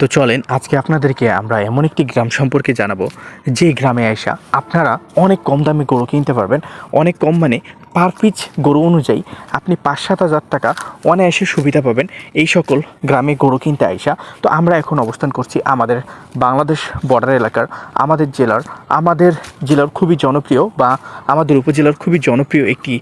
তো চলেন আজকে আপনাদেরকে আমরা এমন একটি গ্রাম সম্পর্কে জানাব। যে গ্রামে আসা আপনারা অনেক কম দামে গরু কিনতে পারবেন, অনেক কম মানে পার পিচ গরু অনুযায়ী আপনি পাঁচ সাত হাজার টাকা অনায়াসে সুবিধা পাবেন এই সকল গ্রামে গরু কিনতে আইসা। তো আমরা এখন অবস্থান করছি আমাদের বাংলাদেশ বর্ডার এলাকার, আমাদের জেলার আমাদের জেলার খুবই জনপ্রিয় বা আমাদের উপজেলার খুবই জনপ্রিয় একটি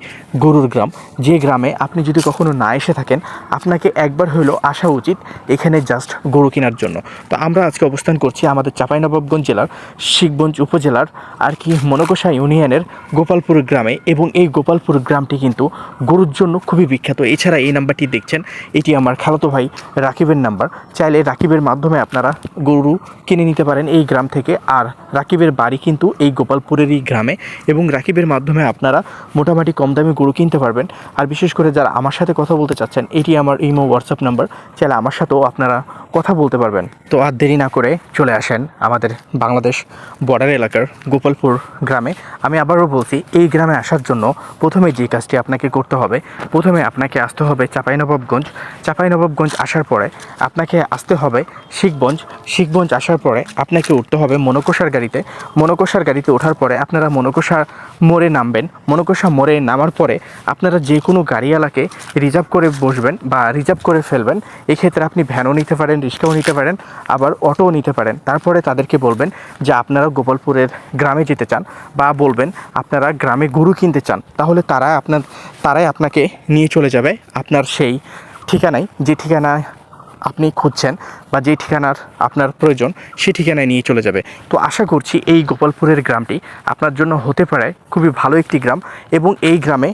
গরুর গ্রাম। যে গ্রামে আপনি যদি কখনো না এসে থাকেন, আপনাকে একবার হলেও আসা উচিত এখানে জাস্ট গরু কেনার জন্য। তো আমরা আজকে অবস্থান করছি আমাদের চাঁপাইনবাবগঞ্জ জেলার শিখগঞ্জ উপজেলার আর কি মনকষা ইউনিয়নের গোপালপুর গ্রামে এবং এই গোপালপুর গ্রামটি কিন্তু গরুর জন্য খুবই বিখ্যাত। এছাড়া এই নাম্বারটি দেখছেন, এটি আমার খালাতো ভাই রাকিবের নাম্বার। চাইলে রাকিবের মাধ্যমে আপনারা গরু কিনে নিতে পারেন এই গ্রাম থেকে। আর রাকিবের বাড়ি কিন্তু এই গোপালপুরেরই গ্রামে এবং রাকিবের মাধ্যমে আপনারা মোটামুটি কম দামে গরু কিনতে পারবেন। আর বিশেষ করে যারা আমার সাথে কথা বলতে চাচ্ছেন, এটি আমার ইমো, হোয়াটসঅ্যাপ নাম্বার। চাইলে আমার সাথেও আপনারা কথা বলতে পারবেন। তো আর দেরি না করে চলে আসেন আমাদের বাংলাদেশ বর্ডার এলাকার গোপালপুর গ্রামে। আমি আবারও বলছি, এই গ্রামে আসার জন্য প্রথমে যে কাজটি আপনাকে করতে হবে, প্রথমে আপনাকে আসতে হবে চাঁপাইনবাবগঞ্জ। চাঁপাইনবাবগঞ্জ আসার পরে আপনাকে আসতে হবে শিখগঞ্জ। শিখগঞ্জ আসার পরে আপনাকে উঠতে হবে মনকোষার গাড়িতে। মনকোষার গাড়িতে ওঠার পরে আপনারা মনকোষা মোড়ে নামবেন। মনকোষা মোড়ে নামার পরে আপনারা যে কোনো গাড়িওয়ালাকে রিজার্ভ করে বসবেন বা রিজার্ভ করে ফেলবেন। এক্ষেত্রে আপনি ভ্যানও নিতে পারেন, রিক্সাও নিতে পারেন। আবার অটোও নিতে পারেন। তারপরে তাদেরকে বলবেন যে আপনারা গোপালপুরের গ্রামে যেতে চান বা বলবেন আপনারা গ্রামে গরু কিনতে চান, তাহলে তারা আপনার, তারাই আপনাকে নিয়ে চলে যাবে আপনার সেই ঠিকানায়। যে ঠিকানায় আপনি খুঁজছেন বা যে ঠিকানার আপনার প্রয়োজন সেই ঠিকানায় নিয়ে চলে যাবে। তো আশা করছি এই গোপালপুরের গ্রামটি আপনার জন্য হতে পারে খুবই ভালো একটি গ্রাম এবং এই গ্রামে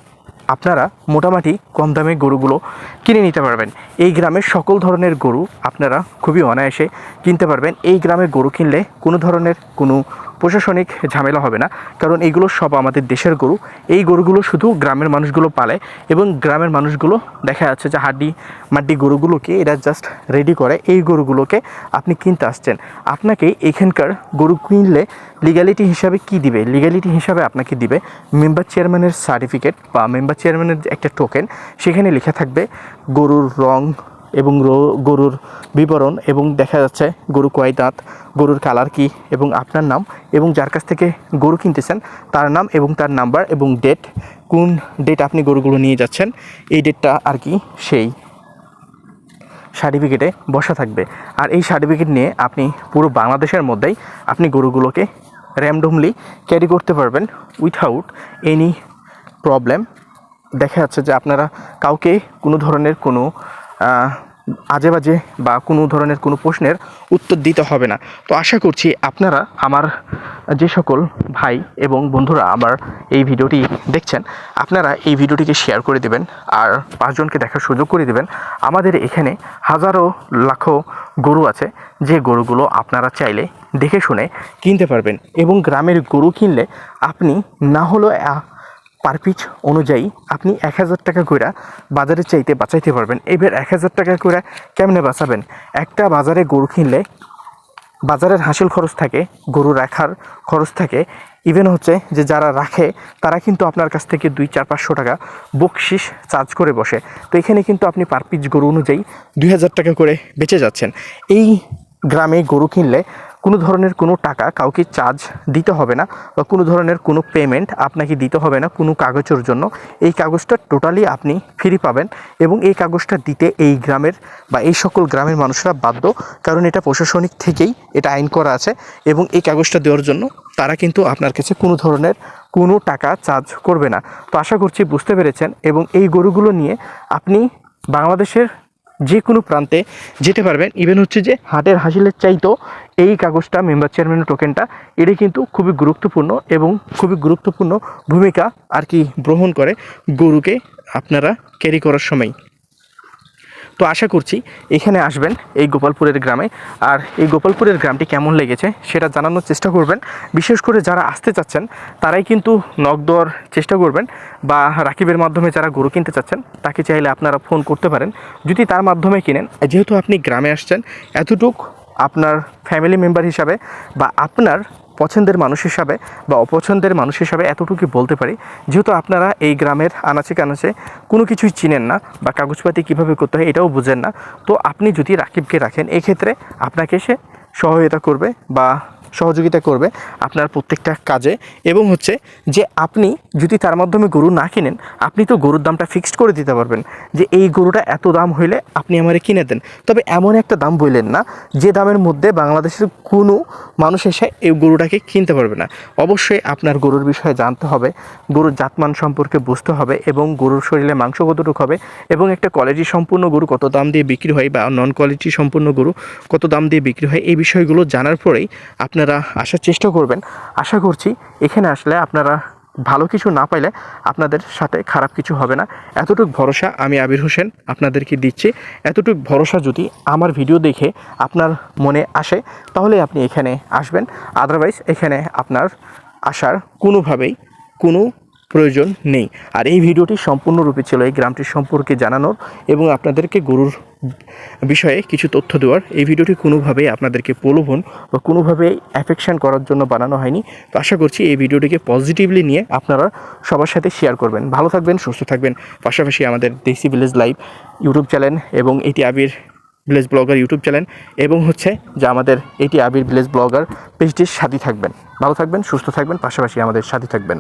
আপনারা মোটামুটি কম দামে গরুগুলো কিনে নিতে পারবেন। এই গ্রামের সকল ধরনের গরু আপনারা খুবই অনায়াসে কিনতে পারবেন। এই গ্রামে গরু কিনলে কোনো ধরনের কোনো প্রশাসনিক ঝামেলা হবে না, কারণ এইগুলো সব আমাদের দেশের গরু। এই গরুগুলো শুধু গ্রামের মানুষগুলো পালে এবং গ্রামের মানুষগুলো দেখা যাচ্ছে যে হাড্ডি মাড্ডি গরুগুলোকে এরা জাস্ট রেডি করে, এই গরুগুলোকে আপনি কিনতে আসছেন। আপনাকে এখানকার গরু কিনলে লিগ্যালিটি হিসাবে কি দিবে? লিগ্যালিটি হিসাবে আপনাকে দিবে মেম্বার চেয়ারম্যানের সার্টিফিকেট বা মেম্বার চেয়ারম্যানের একটা টোকেন সেখানে লেখা থাকবে, গরুর রং এবং গরুর বিবরণ এবং দেখা যাচ্ছে গরু কয় দাঁত, গরুর কালার কি এবং আপনার নাম এবং যার কাছ থেকে গরু কিনতেছেন তার নাম এবং তার নাম্বার এবং ডেট কোন ডেট আপনি গরুগুলো নিয়ে যাচ্ছেন, এই ডেটটা আর কি সেই সার্টিফিকেটে বসা থাকবে। আর এই সার্টিফিকেট নিয়ে আপনি পুরো বাংলাদেশের মধ্যেই আপনি গরুগুলোকে র্যান্ডমলি ক্যারি করতে পারবেন উইথাউট এনি প্রবলেম দেখা যাচ্ছে যে আপনারা কাউকে কোনো ধরনের কোনো আজে বাজে বা কোনো ধরনের কোনো প্রশ্নের উত্তর দিতে হবে না। তো আশা করছি আপনারা আমার যে সকল ভাই এবং বন্ধুরা আমার এই ভিডিওটি দেখছেন, আপনারা এই ভিডিওটিকে শেয়ার করে দেবেন আর পাঁচজনকে দেখার সুযোগ করে দেবেন। আমাদের এখানে হাজারো লাখো গরু আছে, যে গরুগুলো আপনারা চাইলে দেখে শুনে কিনতে পারবেন এবং গ্রামের গরু কিনলে আপনি না হলেও পার পিচ অনুযায়ী আপনি এক হাজার টাকা করে বাজারে চাইতে বাঁচাইতে পারবেন। এবার এক হাজার টাকা করে কেমনে বাঁচাবেন? একটা বাজারে গরু কিনলে বাজারের হাসিল খরচ থাকে, গরু রাখার খরচ থাকে। ইভেন হচ্ছে যে যারা রাখে, তারা কিন্তু আপনার কাছ থেকে দুই, চার, পাঁচশো টাকা বকশিস চার্জ করে বসে। তো এখানে কিন্তু আপনি পার পিচ গরু অনুযায়ী দুই হাজার টাকা করে বেঁচে যাচ্ছেন। এই গ্রামে গরু কিনলে কোনো ধরনের কোনো টাকা কাউকে চার্জ দিতে হবে না বা কোনো ধরনের কোনো পেমেন্ট আপনাকে দিতে হবে না কোনো কাগজের জন্য। এই কাগজটা টোটালি আপনি ফ্রি পাবেন এবং এই কাগজটা দিতে এই গ্রামের বা এই সকল গ্রামের মানুষরা বাধ্য, কারণ এটা প্রশাসনিক থেকেই এটা আইন করা আছে এবং এই কাগজটা দেওয়ার জন্য তারা কিন্তু আপনার কাছে কোনো ধরনের কোনো টাকা চার্জ করবে না। তো আশা করছি বুঝতে পেরেছেন এবং এই গরুগুলো নিয়ে আপনি বাংলাদেশের যে কোনো প্রান্তে যেতে পারবেন। ইভেন হচ্ছে যে হাটের হাসিলের চাইতেও এই কাগজটা মেম্বার চেয়ারম্যানের টোকেনটা এটি কিন্তু খুবই গুরুত্বপূর্ণ এবং খুবই গুরুত্বপূর্ণ ভূমিকা আর কি গ্রহণ করে গরুকে আপনারা ক্যারি করার সময়। তো আশা করছি এখানে আসবেন এই গোপালপুরের গ্রামে। আর এই গোপালপুরের গ্রামটি কেমন লেগেছে সেটা জানানোর চেষ্টা করবেন। বিশেষ করে যারা আসতে চাচ্ছেন, তারাই কিন্তু নক দেওয়ার চেষ্টা করবেন বা রাকিবের মাধ্যমে যারা গরু কিনতে চাচ্ছেন, তাকে চাইলে আপনারা ফোন করতে পারেন। যদি তার মাধ্যমে কিনেন, যেহেতু আপনি গ্রামে আসছেন, এতটুক আপনার ফ্যামিলি মেম্বার হিসাবে বা আপনার পছন্দের মানুষ হিসাবে বা অপছন্দের মানুষ হিসাবে এতটুকু বলতে পারি। যেহেতু আপনারা এই গ্রামের আনাচে কানাচে কোনো কিছুই চিনেন না বা কাগজপাতি কীভাবে করতে হয় এটাও বুঝেন না। তো আপনি যদি রাকিবকে রাখেন, এক্ষেত্রে আপনাকে সে সহায়তা করবে বা সহযোগিতা করবে আপনার প্রত্যেকটা কাজে। এবং হচ্ছে যে আপনি যদি তার মাধ্যমে গরু না কিনেন, আপনি তো গরুর দামটা ফিক্সড করে দিতে পারবেন যে এই গরুটা এত দাম হইলে আপনি আমারে কিনে দেন। তবে এমন একটা দাম বললেন না যে দামের মধ্যে বাংলাদেশের কোনো মানুষ এসে এই গরুটাকে কিনতে পারবে না। অবশ্যই আপনার গরুর বিষয়ে জানতে হবে, গরুর জাতমান সম্পর্কে বুঝতে হবে এবং গরুর শরীরে মাংস কতটুকু হবে এবং একটা কোয়ালিটি সম্পূর্ণ গরু কত দাম দিয়ে বিক্রি হয় বা নন কোয়ালিটি সম্পূর্ণ গরু কত দাম দিয়ে বিক্রি হয়, এই বিষয়গুলো জানার পরেই আপনারা আসার চেষ্টা করবেন। আশা করছি এখানে আসলে আপনারা ভালো কিছু না পাইলে আপনাদের সাথে খারাপ কিছু হবে না। এতটুক ভরসা আমি আবির হোসেন আপনাদেরকে দিচ্ছি। এতটুক ভরসা যদি আমার ভিডিও দেখে আপনার মনে আসে, তাহলে আপনি এখানে আসবেন। আদারওয়াইজ এখানে আপনার আসার কোনোভাবেই কোনো প্রয়োজন নেই। আর এই ভিডিওটি সম্পূর্ণরূপে ছিল এই গ্রামটির সম্পর্কে জানানোর এবং আপনাদেরকে গরুর বিষয়ে কিছু তথ্য দেওয়ার। এই ভিডিওটি কোনোভাবেই আপনাদেরকে প্রলোভন বা কোনোভাবেই অ্যাফেকশন করার জন্য বানানো হয়নি। তো আশা করছি এই ভিডিওটিকে পজিটিভলি নিয়ে আপনারা সবার সাথে শেয়ার করবেন। ভালো থাকবেন, সুস্থ থাকবেন। পাশাপাশি আমাদের দেশি ভিলেজ লাইভ ইউটিউব চ্যানেল এবং এটি Abir village blogger YouTube channel এবং হচ্ছে যে আমাদের এটি আবির ভিলেজ ব্লগার পেজটির সাথে থাকবেন। ভালো থাকবেন, সুস্থ থাকবেন, পাশাপাশি আমাদের সাথে থাকবেন।